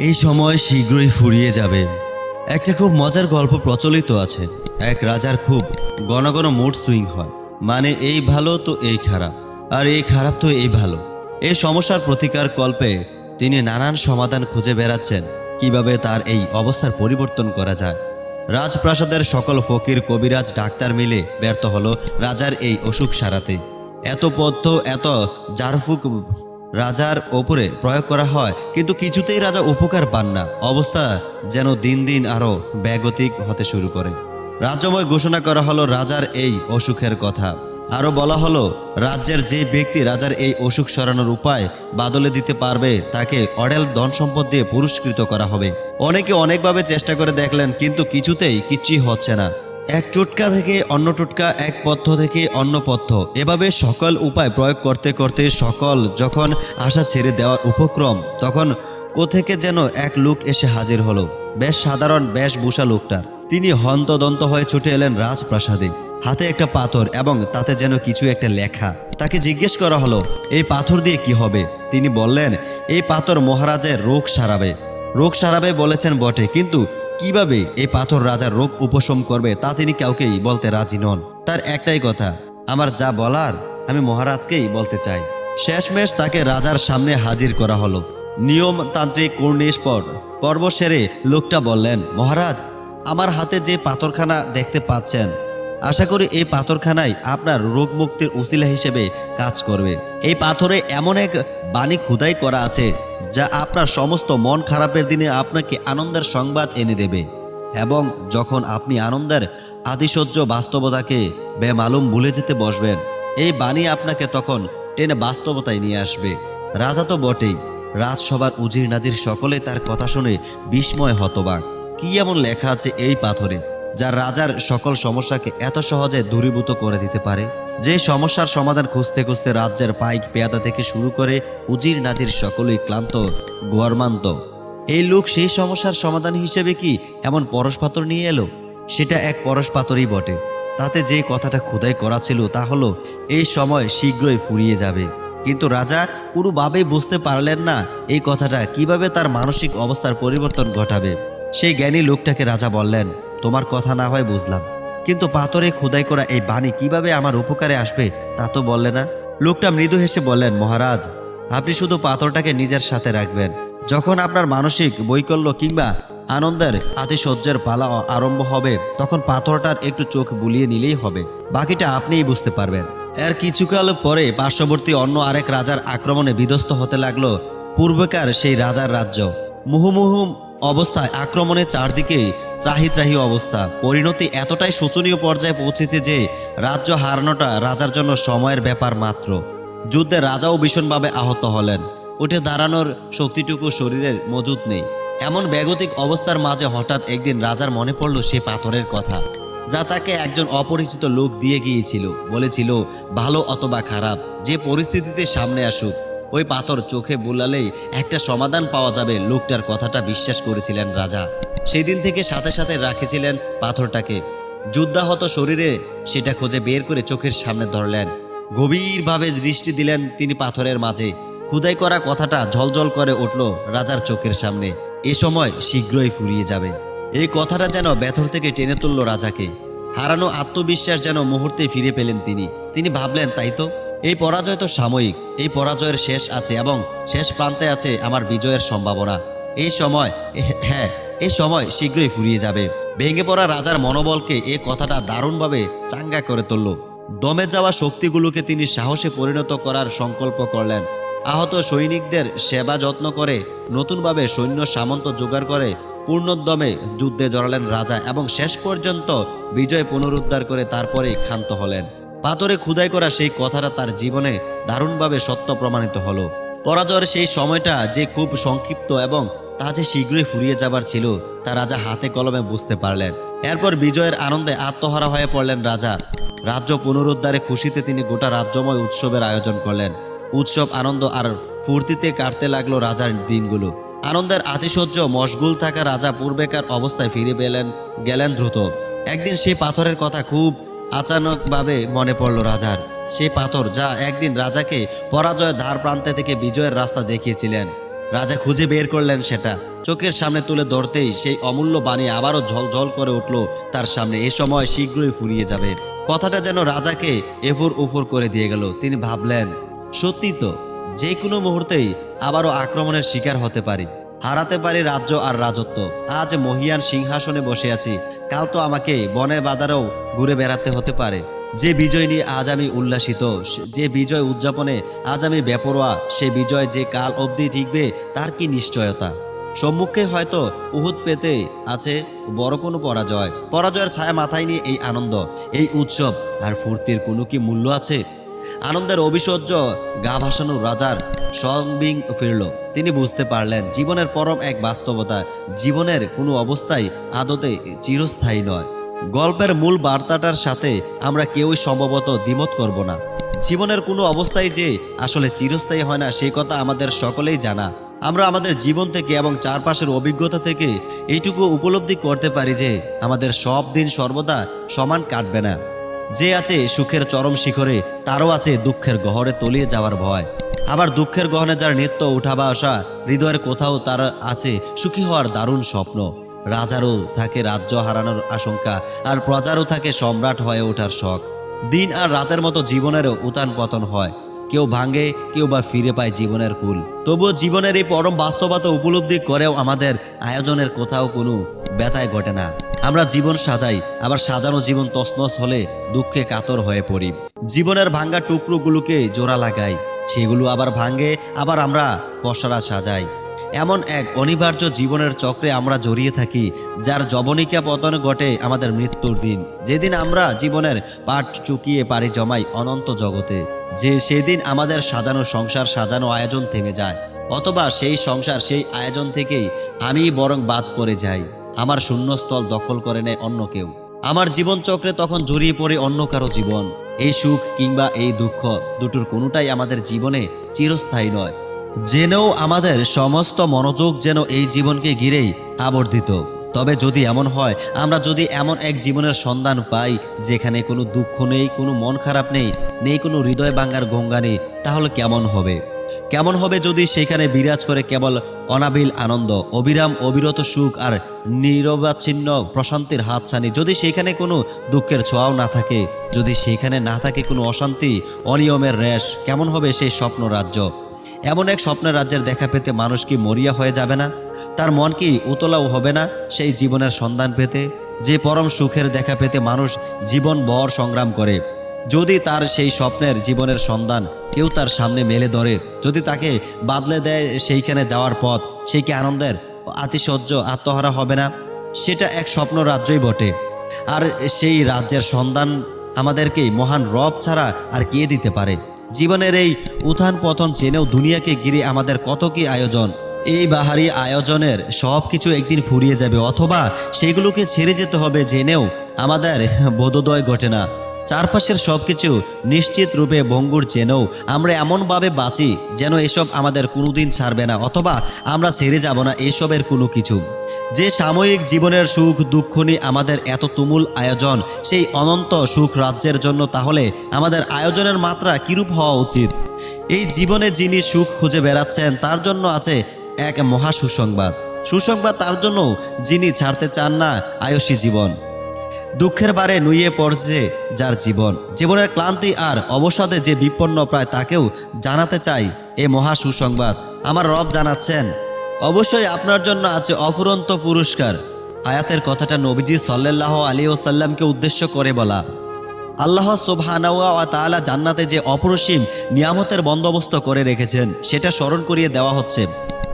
এই সময় শীঘ্রই ফুরিয়ে যাবে। একটা খুব মজার গল্প প্রচলিত আছে। এক রাজার খুব ঘন ঘন মুড সুইং হয়। মানে এই ভালো তো এই খারাপ। আর এই খারাপ তো এই ভালো। এই সমস্যার প্রতিকার কল্পে তিনি নানান সমাধান খুঁজে বেড়াচ্ছেন, কীভাবে তার এই অবস্থার পরিবর্তন করা যায়। রাজপ্রাসাদের সকল ফকির, কবিরাজ, ডাক্তার মিলে ব্যর্থ হলো রাজার এই অসুখ সারাতে। এত পথ্য, এত জারফুক রাজার ওপরে প্রয়োগ করা হয়, কিন্তু কিছুতেই রাজা উপকার পান না। অবস্থা যেন দিন দিন আরও ব্যাগতিক হতে শুরু করে। রাজ্যময় ঘোষণা করা হলো রাজার এই অসুখের কথা। আরও বলা হলো, রাজ্যের যে ব্যক্তি রাজার এই অসুখ সরানোর উপায় বাদলে দিতে পারবে, তাকে অডেল ধন সম্পদ দিয়ে পুরস্কৃত করা হবে। অনেকে অনেকভাবে চেষ্টা করে দেখলেন, কিন্তু কিছুতেই কিচ্ছুই হচ্ছে না। এক টোটকা থেকে অন্য টোটকা, এক পথ্য থেকে অন্য পথ্য। এভাবে সকল উপায় প্রয়োগ করতে করতে সকল যখন আশা ছেড়ে দেওয়ার উপক্রম, তখন কোথেকে যেন এক লোক এসে হাজির হলো। বেশ সাধারণ বেশভূষা লোকটার। তিনি হন্তদন্ত হয়ে ছুটে এলেন রাজপ্রাসাদে। হাতে একটা পাথর এবং তাতে যেন কিছু একটা লেখা। তাকে জিজ্ঞেস করা হলো, এই পাথর দিয়ে কি হবে? তিনি বললেন, এই পাথর মহারাজের রোগ সারাবে। রোগ সারাবে বলেছেন বটে, কিন্তু কীভাবে এই পাথর রাজার রোগ উপশম করবে তা তিনি কাউকেই বলতে রাজি নন। তার একটাই কথা, আমার যা বলার আমি মহারাজকেই বলতে চাই। শেষমেশ তাকে রাজার সামনে হাজির করা হলো। নিয়মতান্ত্রিক পর, পর্ব সেরে লোকটা বললেন, মহারাজ, আমার হাতে যে পাথরখানা দেখতে পাচ্ছেন, আশা করি এই পাথরখানায় আপনার রোগ মুক্তির উসিলা হিসেবে কাজ করবে। এই পাথরে এমন এক বাণী খুদাই করা আছে যা আপনার সমস্ত মন খারাপের দিনে আপনাকে আনন্দের সংবাদ এনে দেবে এবং যখন আপনি আনন্দের আদিসহ্য বাস্তবতাকে বেমালুম ভুলে যেতে বসবেন, এই বাণী আপনাকে তখন টেনে বাস্তবতায় নিয়ে আসবে। রাজা তো বটেই। রাজসভার উজির নাজির সকলে তার কথা শুনে বিস্ময় হতবাক। কি এমন লেখা আছে এই পাথরে? যা রাজার সকল সমস্যাকে এত সহজে দূরীভূত করে দিতে পারে। যে সমস্যার সমাধান খুঁজতে খুঁজতে রাজ্যের পাইক পেয়াদা থেকে শুরু করে উজির নাজির সকলেই ক্লান্ত, গোয়ারমান্ত। এই লোক সেই সমস্যার সমাধান হিসেবে কি এমন পরশ পাথর নিয়ে এলো? সেটা এক পরশ পাথরই বটে। তাতে যে কথাটা খোদাই করা ছিল তা হলো, এই সময় শীঘ্রই ফুরিয়ে যাবে। কিন্তু রাজা কোনোভাবেই বুঝতে পারলেন না এই কথাটা কীভাবে তার মানসিক অবস্থার পরিবর্তন ঘটাবে। সেই জ্ঞানী লোকটাকে রাজা বললেন তোমার কথা না হয় বুঝলাম। কিন্তু পাথরে খোদাই করা এই বাণী কীভাবে আমার উপকারে আসবে, তা তো বললে না। লোকটা মৃদু হেসে বললেন, মহারাজ, আপনি শুধু পাথরটাকে নিজের সাথে রাখবেন। যখন আপনার মানসিক বৈকল্য কিংবা আনন্দের আতিশয্যের পালা আরম্ভ হবে, তখন পাথরটার একটু চোখ বুলিয়ে নিলেই হবে। বাকিটা আপনিই বুঝতে পারবেন। এর কিছুকাল পরে পার্শ্ববর্তী অন্য আরেক রাজার আক্রমণে বিধ্বস্ত হতে লাগল পূর্বেকার সেই রাজার রাজ্য। মুহুমুহু অবস্থায় আক্রমণের চারদিকে ত্রাহি ত্রাহি অবস্থা। পরিণতি এতটাই শোচনীয় পর্যায়ে পৌঁছেছে যে রাজ্য হারানোটা রাজার জন্য সময়ের ব্যাপার মাত্র। যুদ্ধে রাজাও ভীষণভাবে আহত হলেন। উঠে দাঁড়ানোর শক্তিটুকু শরীরের মজুদ নেই। এমন ব্যাগতিক অবস্থার মাঝে হঠাৎ একদিন রাজার মনে পড়ল সে পাথরের কথা। যা তাকে একজন অপরিচিত লোক দিয়ে গিয়েছিল। বলেছিল, ভালো অথবা খারাপ, যে পরিস্থিতিতে সামনে আসুক। ওই পাথর চোখে বুলালেই একটা সমাধান পাওয়া যাবে, লোকটার কথাটা বিশ্বাস করেছিলেন রাজা। সেদিন থেকে সাথে সাথে রাখেছিলেন পাথরটাকে। যুদ্ধাহত শরীরে সেটা খুঁজে বের করে চোখের সামনে ধরলেন। গভীরভাবে দৃষ্টি দিলেন তিনি পাথরের মাঝে। খুদাই করা কথাটা ঝলঝল করে উঠল রাজার চোখের সামনে। এ সময় শীঘ্রই ফুরিয়ে যাবে। এই কথাটা যেন ব্যথর থেকে টেনে তুলল রাজাকে। হারানো আত্মবিশ্বাস যেন মুহূর্তে ফিরে পেলেন তিনি। তিনি ভাবলেন, তাই তো? এই পরাজয় তো সাময়িক, এই পরাজয়ের শেষ আছে এবং শেষ প্রান্তে আছে আমার বিজয়ের সম্ভাবনা। এই সময় হ্যাঁ এই সময় শীঘ্রই ফুরিয়ে যাবে। ভেঙে পড়া রাজার মনোবলকে এ কথাটা দারুণভাবে চাঙ্গা করে তুলল। দমে যাওয়া শক্তিগুলোকে তিনি সাহসে পরিণত করার সংকল্প করলেন। আহত সৈনিকদের সেবা যত্ন করে নতুনভাবে সৈন্য সামন্ত জোগাড় করে পূর্ণোদ্যমে যুদ্ধে জড়ালেন রাজা এবং শেষ পর্যন্ত বিজয় পুনরুদ্ধার করে তারপরেই ক্ষান্ত হলেন। পাথরে খুদাই করা সেই কথাটা তার জীবনে দারুণভাবে সত্য প্রমাণিত হলো। পরাজয়ের সেই সময়টা যে খুব সংক্ষিপ্ত এবং তা যে শীঘ্রই ফুরিয়ে যাবার ছিল, তা রাজা হাতে কলমে বুঝতে পারলেন। এরপর বিজয়ের আনন্দে আত্মহারা হয়ে পড়লেন রাজা। রাজ্য পুনরুদ্ধারে খুশিতে তিনি গোটা রাজ্যময় উৎসবের আয়োজন করলেন। উৎসব, আনন্দ আর ফুর্তিতে কাটতে লাগল রাজার দিনগুলো। আনন্দের আতিশয্য, মশগুল থাকা রাজা পূর্বেকার অবস্থায় ফিরে পেলেন, গেলেন দ্রুত। একদিন সেই পাথরের কথা খুব আচানকভাবে মনে পড়ল রাজার। সে পাথর যা একদিন রাজাকে পরাজয়ের ধার প্রান্তে থেকে বিজয়ের রাস্তা দেখিয়েছিলেন। রাজা খুঁজে বের করলেন সেটা। চোখের সামনে তুলে ধরতেই সেই অমূল্য বাণী আবারও ঝলঝল করে উঠল তার সামনে। এ সময় শীঘ্রই ফুরিয়ে যাবে। কথাটা যেন রাজাকে এফুর উফুর করে দিয়ে গেল। তিনি ভাবলেন সত্যি তো যে কোনো মুহূর্তেই আবারও আক্রমণের শিকার হতে পারি। হারাতে পারি রাজ্য আর রাজত্ব। আজ মহিয়ান সিংহাসনে বসে আছি। কাল তো আমাকে বনে বাদারেও ঘুরে বেড়াতে হতে পারে। যে বিজয় নিয়ে আজ আমি উল্লাসিত যে বিজয় উদযাপনে আজ আমি বেপরোয়া, সে বিজয় যে কাল অবধি টিকবে তার কি নিশ্চয়তা? সম্মুখে হয়তো উহুদ পেতে আছে বড় কোনো পরাজয়। পরাজয়ের ছায়া মাথায় নিয়ে এই আনন্দ, এই উৎসব, আর ফুর্তির কোনো কি মূল্য আছে? আনন্দের অবিসহ্য গা ভাসানো রাজার সংবিং ফিরল। তিনি বুঝতে পারলেন, জীবনের পরম এক বাস্তবতা, জীবনের কোনো অবস্থাই আদতে চিরস্থায়ী নয়। গল্পের মূল বার্তাটার সাথে আমরা কেউই সম্ভবত দ্বিমত করব না। জীবনের কোনো অবস্থায় যে আসলে চিরস্থায়ী হয় না সেই কথা আমাদের সকলেই জানা। আমরা আমাদের জীবন থেকে এবং চারপাশের অভিজ্ঞতা থেকে এইটুকু উপলব্ধি করতে পারি যে আমাদের সব দিন সর্বদা সমান কাটবে না। যে আছে সুখের চরম শিখরে, তারও আছে দুঃখের গহরে তলিয়ে যাওয়ার ভয়। আবার দুঃখের গহনে যার নিত্য উঠাবা আসা হৃদয়ের কোথাও তার আছে সুখী হওয়ার দারুণ স্বপ্ন। রাজারও থাকে রাজ্য হারানোর আশঙ্কা, আর প্রজারও থাকে সম্রাট হয়ে ওঠার শখ। দিন আর রাতের মতো জীবনেরও উতান পতন হয়। কেউ ভাঙে, কেউ বা ফিরে পায় জীবনের কুল। তবুও জীবনের এই পরম বাস্তবতা উপলব্ধি করেও আমাদের আয়োজনের কোথাও কোনো ব্যথায় ঘটে না। আমরা জীবন সাজাই, আবার সাজানো জীবন তছনছ হলে দুঃখে কাতর হয়ে পড়ি। জীবনের ভাঙ্গা টুকরোগুলোকে জোড়া লাগাই, সেগুলো আবার ভাঙ্গে আবার আমরা পশরা সাজাই। এমন এক অনিবার্য জীবনের চক্রে আমরা জড়িয়ে থাকি, যার জবনিকা পতন ঘটে আমাদের মৃত্যুর দিন। যেদিন আমরা জীবনের পাঠ চুকিয়ে পারি জমাই অনন্ত জগতে, যে সেদিন আমাদের সাজানো সংসার সাজানো আয়োজন থেমে যায়, অথবা সেই সংসার সেই আয়োজন থেকেই আমি বরং বাদ করে যাই। আমার শূন্যস্থল দখল করে নেয় অন্য কেউ। আমার জীবন চক্রে তখন জড়িয়ে পড়ে অন্য কারও জীবন। এই সুখ কিংবা এই দুঃখ দুটোর কোনোটাই আমাদের জীবনে চিরস্থায়ী নয়। জেনেও আমাদের সমস্ত মনোযোগ যেন এই জীবনকে ঘিরেই আবর্তিত তবে যদি এমন হয়, আমরা যদি এমন এক জীবনের সন্ধান পাই, যেখানে কোনো দুঃখ নেই, কোনো মন খারাপ নেই নেই কোনো হৃদয় ভাঙ্গার গঙ্গা নেই, তাহলে কেমন হবে? কেমন হবে যদি সেখানে বিরাজ করে কেবল অনাবিল আনন্দ, অবিরাম অবিরত সুখ আর নিরবাচ্ছিন্ন প্রশান্তির হাতছানি? যদি সেখানে কোনো দুঃখের ছোঁয়াও না থাকে, যদি সেখানে না থাকে কোনো অশান্তি, অনিয়মের রেশ, কেমন হবে সেই স্বপ্ন রাজ্য? এমন এক স্বপ্নের রাজ্যের দেখা পেতে মানুষ কি মরিয়া হয়ে যাবে না? তার মন কি উতলাও হবে না সেই জীবনের সন্ধান পেতে? যে পরম সুখের দেখা পেতে মানুষ জীবন বর সংগ্রাম করে। যদি তার সেই স্বপ্নের জীবনের সন্ধান কেউ তার সামনে মেলে ধরে। যদি তাকে বাদলে দেয় সেইখানে যাওয়ার পথ সেই কি আনন্দের? আতিশয্য, আত্মহারা হবে না? সেটা এক স্বপ্ন রাজ্যই বটে। আর সেই রাজ্যের সন্ধান আমাদেরকে মহান রব ছাড়া আর কে দিতে পারে? জীবনের এই উত্থান পতন জেনেও দুনিয়াকে ঘিরে আমাদের কত কি আয়োজন? এই বাহারি আয়োজনের সব কিছু একদিন ফুরিয়ে যাবে, অথবা সেগুলোকে ছেড়ে যেতে হবে জেনেও আমাদের বোধোদয় ঘটে না। চারপাশের সব কিছু নিশ্চিত রূপে ভঙ্গুর জেনেও আমরা এমনভাবে বাঁচি যেন এসব আমাদের কোনোদিন ছাড়বে না, অথবা আমরা ছেড়ে যাব না এসবের কোনো কিছু। যে সাময়িক জীবনের সুখ দুঃখ নিয়ে আমাদের এত তুমুল আয়োজন, সেই অনন্ত সুখ রাজ্যের জন্য তাহলে আমাদের আয়োজনের মাত্রা কিরূপ হওয়া উচিত? এই জীবনে যিনি সুখ খুঁজে বেড়াচ্ছেন, তার জন্য আছে এক মহা সুসংবাদ। সুসংবাদ তার জন্য যিনি ছাড়তে চান না, আয়সী জীবন। দুঃখের বারে নুয়ে পড়ছে যার জীবন। জীবনের ক্লান্তি আর অবসাদে যে বিপন্ন প্রায় তাকেও জানাতে চাই এ মহা সুসংবাদ। আমার রব জানাচ্ছেন, অবশ্যই আপনার জন্য আছে অফুরন্ত পুরস্কার। আয়াতের কথাটা নবীজি সাল্লাহ আলী ওসাল্লামকে উদ্দেশ্য করে বলা। আল্লাহ সুবহানাওয়া তাআলা জান্নাতে যে অপরসীম নিয়ামতের বন্দোবস্ত করে রেখেছেন, সেটা স্মরণ করিয়ে দেওয়া হচ্ছে।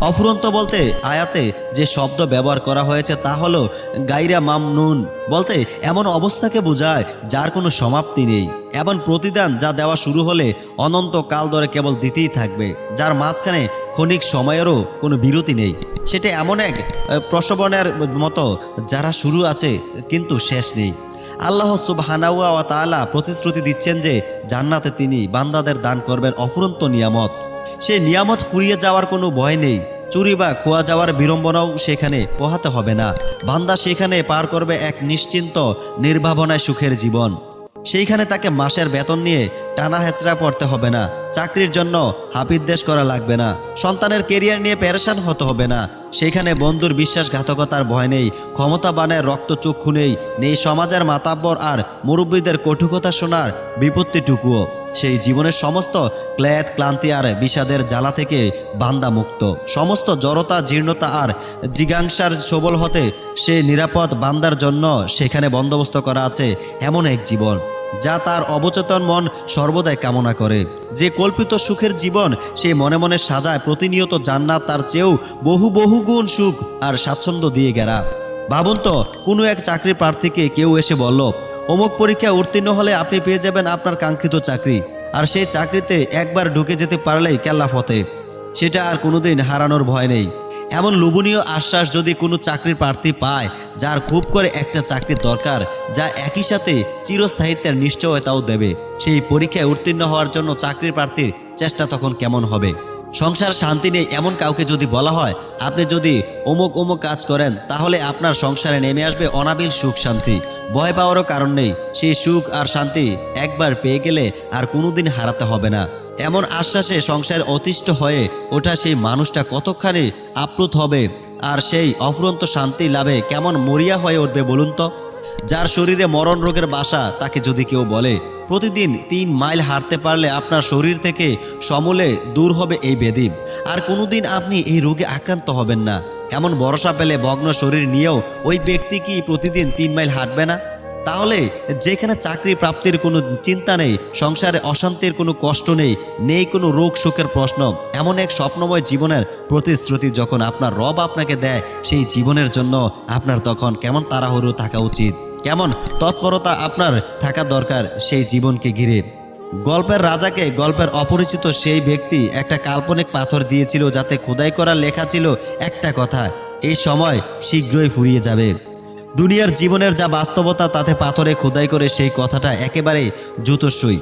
অফুরন্ত বলতে আয়াতে যে শব্দ ব্যবহার করা হয়েছে তা হলো গাইরা মামনুন বলতে এমন অবস্থাকে বোঝায় যার কোনো সমাপ্তি নেই। এমন প্রতিদান যা দেওয়া শুরু হলে অনন্ত কাল ধরে কেবল দিতেই থাকবে, যার মাঝখানে ক্ষণিক সময়েরও কোনো বিরতি নেই। সেটা এমন এক প্রসবনের মতো যারা শুরু আছে কিন্তু শেষ নেই। আল্লাহ সুবহানাহুয়া ওয়া তাআলা প্রতিশ্রুতি দিচ্ছেন যে জান্নাতে তিনি বান্দাদের দান করবেন অফুরন্ত নিয়ামত। সেই নিয়ামত ফুরিয়ে যাওয়ার কোনো ভয় নেই। চুরি বা খোয়া যাওয়ার বিড়ম্বনাও সেখানে পোহাতে হবে না। বান্দা সেখানে পার করবে এক নিশ্চিন্ত, নির্ভাবনায় সুখের জীবন। সেইখানে তাকে মাসের বেতন নিয়ে টানা হেঁচড়া পড়তে হবে না। চাকরির জন্য হাপিদ্দেশ করা লাগবে না। সন্তানের কেরিয়ার নিয়ে প্যারেশান হতে হবে না। সেখানে বন্ধুর বিশ্বাসঘাতকতার ভয় নেই। ক্ষমতাবানের রক্তচক্ষু নেই। নেই সমাজের মাতাব্বর আর মুরব্বীদের কটুকতা শোনার বিপত্তিটুকুও। সেই জীবনের সমস্ত ক্লেদ, ক্লান্তি আর বিষাদের জ্বালা থেকে বান্দা মুক্ত। সমস্ত জড়তা, জীর্ণতা আর জিজ্ঞাংসার সবল হতে সে নিরাপদ বান্দার জন্য সেখানে বন্দোবস্ত করা আছে এমন এক জীবন, যা তার অবচেতন মন সর্বদাই কামনা করে। যে কল্পিত সুখের জীবন সে মনে মনে সাজায় প্রতিনিয়ত জান্নাত, তার চেয়েও বহু বহু গুণ সুখ আর স্বাচ্ছন্দ্য দিয়ে গেরা। ভাবুন তো, কোনো এক চাকরি প্রার্থীকে কেউ এসে বলল অমুক পরীক্ষা উত্তীর্ণ হলে আপনি পেয়ে যাবেন আপনার কাঙ্ক্ষিত চাকরি। আর সেই চাকরিতে একবার ঢুকে যেতে পারলেই কেল্লা ফতে। সেটা আর কোনোদিন হারানোর ভয় নেই। এমন লোভনীয় আশ্বাস যদি কোনো চাকরির প্রার্থী পায়, যার খুব করে একটা চাকরির দরকার, যা একই সাথে চিরস্থায়িত্বের নিশ্চয়তাও দেবে, সেই পরীক্ষায় উত্তীর্ণ হওয়ার জন্য চাকরির প্রার্থীর চেষ্টা তখন কেমন হবে? সংসার শান্তি নেই এমন কাউকে যদি বলা হয়, আপনি যদি অমুক অমুক কাজ করেন, তাহলে আপনার সংসারে নেমে আসবে অনাবিল সুখ শান্তি। ভয় পাওয়ারও কারণ নেই, সেই সুখ আর শান্তি একবার পেয়ে গেলে আর কোনোদিন হারাতে হবে না। এমন আশ্বাসে সংসার অতিষ্ঠ হয়ে ওঠা সেই মানুষটা কতখানি আপ্লুত হবে আর সেই অফুরন্ত শান্তি লাভে কেমন মরিয়া হয়ে উঠবে বলুন তো? যার শরীরে মরণ রোগের বাসা তাকে যদি কেউ বলে প্রতিদিন তিন মাইল হাঁটতে পারলে আপনার শরীর থেকে সমূলে দূর হবে এই ব্যাধি আর কোনোদিন আপনি এই রোগে আক্রান্ত হবেন না। এমন ভরসা পেলে ভগ্ন শরীর নিয়েও ওই ব্যক্তি কি প্রতিদিন তিন মাইল হাঁটবে না? তাহলে যেখানে চাকরি প্রাপ্তির কোনো চিন্তা নেই, সংসারে অশান্তির কোনো কষ্ট নেই নেই কোনো রোগ শোকের প্রশ্ন, এমন এক স্বপ্নময় জীবনের প্রতিশ্রুতি যখন আপনার রব আপনাকে দেয়, সেই জীবনের জন্য আপনার তখন কেমন তাড়াহুড়ো থাকা উচিত। কেমন তৎপরতা আপনার থাকা দরকার সেই জীবনকে ঘিরে। গল্পের রাজাকে গল্পের অপরিচিত সেই ব্যক্তি একটা কাল্পনিক পাথর দিয়েছিল যাতে খোদাই করা লেখা ছিল একটা কথা, এই সময় শীঘ্রই ফুরিয়ে যাবে। দুনিয়ার জীবনের যা বাস্তবতা তাতে পাথরে খোদাই করে সেই কথাটা একেবারে জুতোসই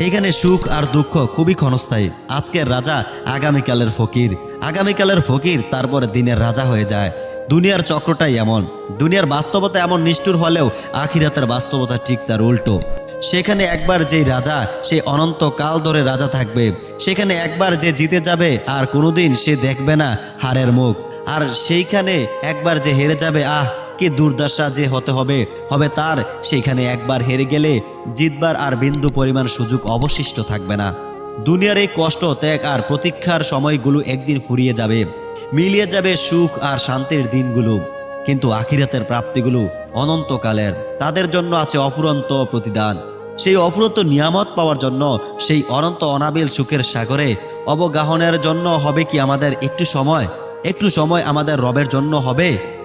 এখানে সুখ আর দুঃখ খুবই ক্ষণস্থায়ী। আজকের রাজা আগামীকালের ফকির। আগামীকালের ফকির তারপরে দিনের রাজা হয়ে যায়। দুনিয়ার চক্রটাই এমন। দুনিয়ার বাস্তবতা এমন নিষ্ঠুর হলেও আখিরাতের বাস্তবতা ঠিক তার উল্টো। সেখানে একবার যেই রাজা, সে অনন্ত কাল ধরে রাজা থাকবে। সেখানে একবার যে জিতে যাবে আর কোনোদিন সে দেখবে না হারের মুখ। আর সেইখানে একবার যে হেরে যাবে, আহ! কি দুর্দশা যে হতে হবে হবে তার। সেখানে একবার হেরে গেলে জিতবার আর বিন্দু পরিমাণ সুযোগ অবশিষ্ট থাকবে না। দুনিয়ার এই কষ্ট, ত্যাগ আর প্রতীক্ষার সময়গুলো একদিন ফুরিয়ে যাবে। মিলিয়ে যাবে সুখ আর শান্তির দিনগুলো। কিন্তু আখিরাতের প্রাপ্তিগুলো অনন্তকালের। তাদের জন্য আছে অফুরন্ত প্রতিদান। সেই অফুরন্ত নিয়ামত পাওয়ার জন্য, সেই অনন্ত অনাবিল সুখের সাগরে অবগাহনের জন্য হবে কি আমাদের একটু সময়? একটু সময় আমাদের রবের জন্য হবে?